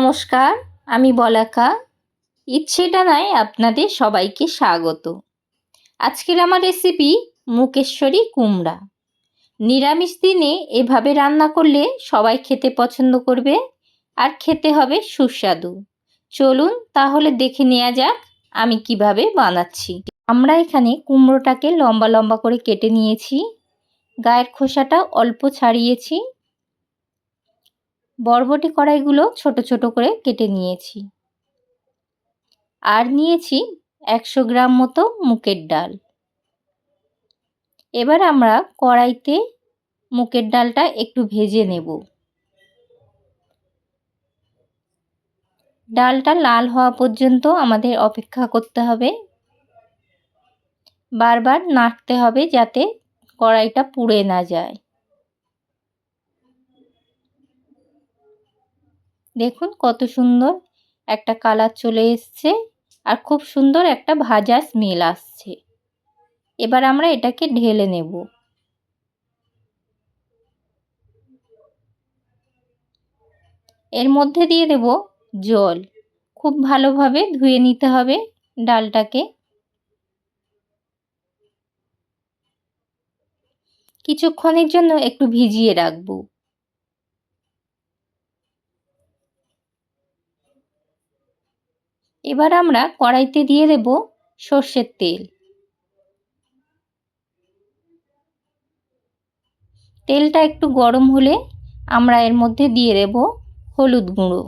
নমস্কার, আমি বলাকা। ইচ্ছে ডানায় আপনাদের সবাইকে স্বাগত। আজকের আমার রেসিপি মুকেশ্বরী কুমড়া। নিরামিষ দিনে এভাবে রান্না করলে সবাই খেতে পছন্দ করবে আর খেতে হবে সুস্বাদু। চলুন তাহলে দেখে নেওয়া যাক আমি কীভাবে বানাচ্ছি। আমরা এখানে কুমড়োটাকে লম্বা লম্বা করে কেটে নিয়েছি। গায়ের খোসাটা অল্প ছাড়িয়েছি। বরবটি কড়াইগুলো ছোট ছোট করে কেটে নিয়েছি। আর নিয়েছি একশো গ্রাম মতো মুগের ডাল। এবার আমরা কড়াইতে মুগের ডালটা একটু ভেজে নেব। ডালটা লাল হওয়া পর্যন্ত আমাদের অপেক্ষা করতে হবে। বারবার নাড়তে হবে যাতে কড়াইটা পুড়ে না যায়। দেখুন কত সুন্দর একটা কালার চলে এসছে আর খুব সুন্দর একটা ভাজা স্মেল আসছে। এবার আমরা এটাকে ঢেলে নেব। এর মধ্যে দিয়ে দেব জল। খুব ভালোভাবে ধুয়ে নিতে হবে ডালটাকে। কিছুক্ষণের জন্য একটু ভিজিয়ে রাখব। এবার আমরা কড়াইতে দিয়ে দেব সর্ষের তেল। তেলটা একটু গরম হলে আমরা এর মধ্যে দিয়ে দেব হলুদ গুঁড়ো।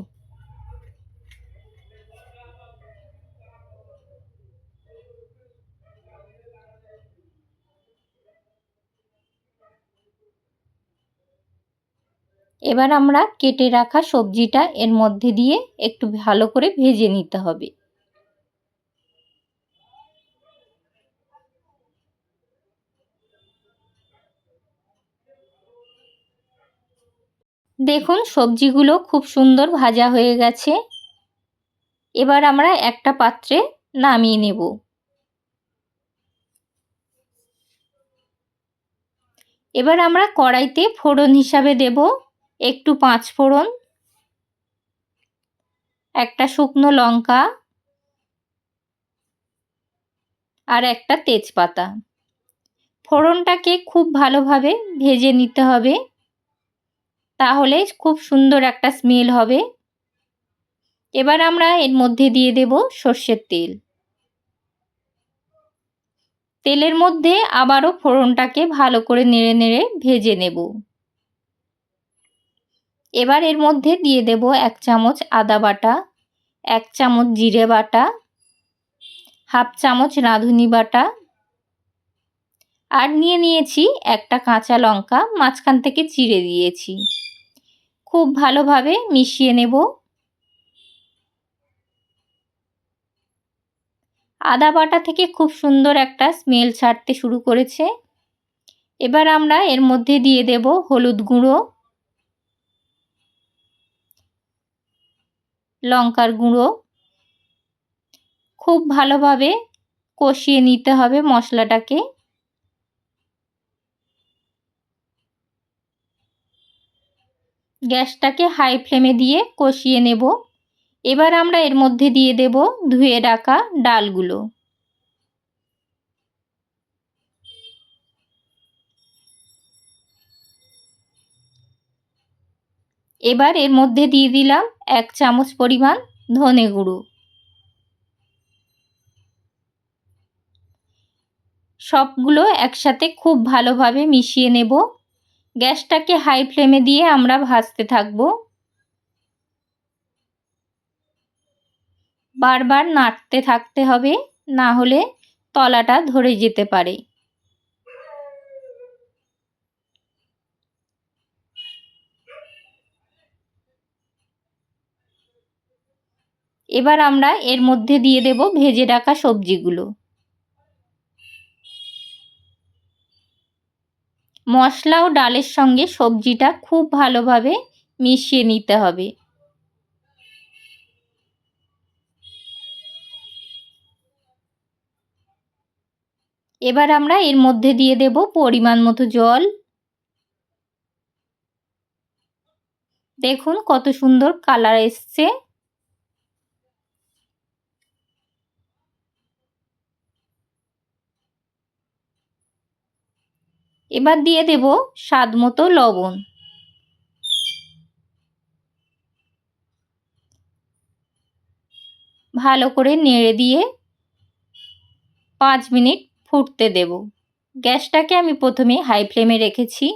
এবার আমরা কেটে রাখা সবজিটা এর মধ্যে দিয়ে একটু ভালো করে ভেজে নিতে হবে। দেখুন, সবজিগুলো খুব সুন্দর ভাজা হয়ে গেছে। এবার আমরা একটা পাত্রে নামিয়ে নেব। এবার আমরা কড়াইতে ফোড়ন হিসাবে দেব। একটু পাঁচ ফোড়ন, একটা শুকনো লঙ্কা আর একটা তেজপাতা। ফোড়নটাকে খুব ভালোভাবে ভেজে নিতে হবে, তাহলে খুব সুন্দর একটা স্মেল হবে। এবার আমরা এর মধ্যে দিয়ে দেব সর্ষের তেল। তেলের মধ্যে আবারও ফোড়নটাকে ভালো করে নেড়ে নেড়ে ভেজে নেব। এবার এর মধ্যে দিয়ে দেব এক চামচ আদা বাটা, এক চামচ জিরে বাটা, হাফ চামচ রাঁধুনি বাটা আর নিয়ে নিয়েছি একটা কাঁচা লঙ্কা, মাঝখান থেকে চিড়ে দিয়েছি। খুব ভালোভাবে মিশিয়ে নেব। আদা বাটা থেকে খুব সুন্দর একটা স্মেল ছাড়তে শুরু করেছে। এবার আমরা এর মধ্যে দিয়ে দেব হলুদ গুঁড়ো। লঙ্কার গুঁড়ো। খুব ভালোভাবে কষিয়ে নিতে হবে মশলাটাকে। গ্যাসটাকে হাই ফ্লেমে দিয়ে কষিয়ে নেব। এবার আমরা এর মধ্যে দিয়ে দেব ধুয়ে রাখা ডালগুলো। এবার এর মধ্যে দিয়ে দিলাম এক চামচ পরিমাণ ধনে গুঁড়ো। সবগুলো একসাথে খুব ভালোভাবে মিশিয়ে নেব। গ্যাসটাকে হাই ফ্লেমে দিয়ে আমরা ভাজতে থাকব। বারবার নাড়তে থাকতে হবে, না হলে তলাটা ধরে যেতে পারে। এবার আমরা এর মধ্যে দিয়ে দেব ভেজে রাখা সবজিগুলো। মশলা ও ডালের সঙ্গে সবজিটা খুব ভালোভাবে মিশিয়ে নিতে হবে। এবার আমরা এর মধ্যে দিয়ে দেব পরিমাণ মতো জল। দেখুন কত সুন্দর কালার এসছে। এবার দিয়ে দেব স্বাদ মতো লবণ। ভালো করে নেড়ে দিয়ে পাঁচ মিনিট ফুটতে দেব। গ্যাসটাকে আমি প্রথমে হাই ফ্লেমে রেখেছি।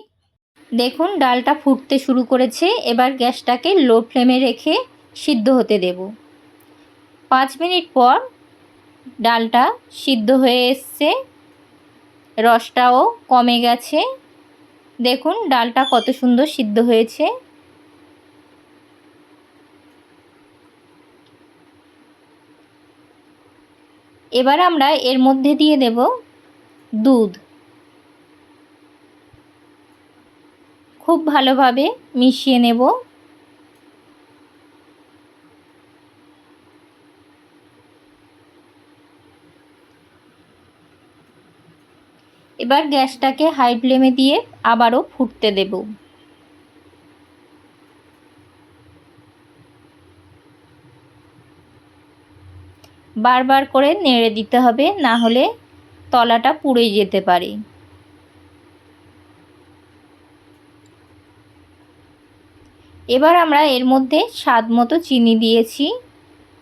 দেখুন, ডালটা ফুটতে শুরু করেছে। এবার গ্যাসটাকে লো ফ্লেমে রেখে সিদ্ধ হতে দেব। পাঁচ মিনিট পর ডালটা সিদ্ধ হয়ে এসছে। রসটাও কমে গেছে। দেখুন, ডালটা কত সুন্দর সিদ্ধ হয়েছে। এবার আমরা এর মধ্যে দিয়ে দেব দুধ। খুব ভালোভাবে মিশিয়ে নেব। এবার গ্যাসটাকে হাই ফ্লেমে দিয়ে আবারও ফুটতে দেব। বারবার করে নেড়ে দিতে হবে, না হলে তলাটা পুড়ে যেতে পারে। এবার আমরা এর মধ্যে স্বাদ মতো চিনি দিয়েছি।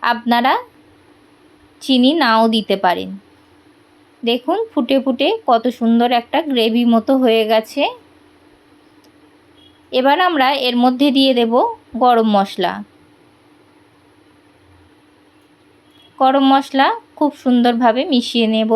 আপনারা চিনি নাও দিতে পারেন। দেখুন, ফুটে ফুটে কত সুন্দর একটা গ্রেভি মতো হয়ে গেছে। এবার আমরা এর মধ্যে দিয়ে দেব গরম মশলা। গরম মশলা খুব সুন্দরভাবে মিশিয়ে নেব।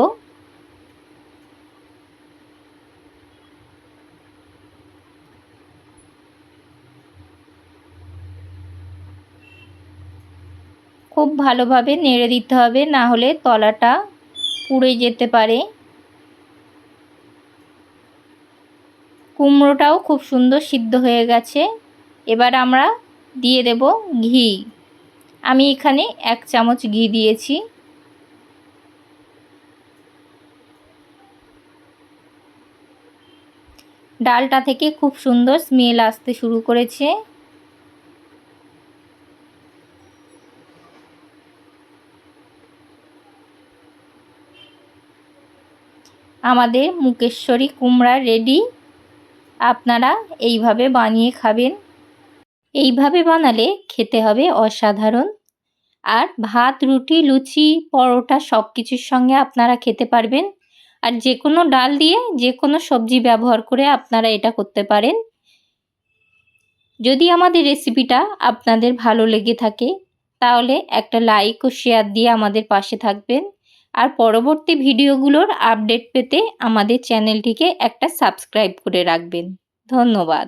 খুব ভালোভাবে নেড়ে দিতে হবে, না হলে তলাটা পুড়ে যেতে পারে। কুমড়োটাও খুব সুন্দর সিদ্ধ হয়ে গেছে। এবার আমরা দিয়ে দেব ঘি। আমি এখানে এক চামচ ঘি দিয়েছি। ডালটা থেকে খুব সুন্দর স্মেল আসতে শুরু করেছে। আমাদের মুকেশ্বরী কুমড়া রেডি আপনারা এইভাবে বানিয়ে খাবেন। এইভাবে বানালে খেতে হবে অসাধারণ। আর ভাত, রুটি, লুচি, পরোটা সব কিছুর সঙ্গে আপনারা খেতে পারবেন। আর যে কোনো ডাল দিয়ে যে কোনো সবজি ব্যবহার করে আপনারা এটা করতে পারেন। যদি আমাদের রেসিপিটা আপনাদের ভালো লেগে থাকে, তাহলে একটা লাইক ও শেয়ার দিয়ে আমাদের পাশে থাকবেন। আর পরবর্তী ভিডিওগুলোর আপডেট পেতে আমাদের চ্যানেলটিকে একটা সাবস্ক্রাইব করে রাখবেন। ধন্যবাদ।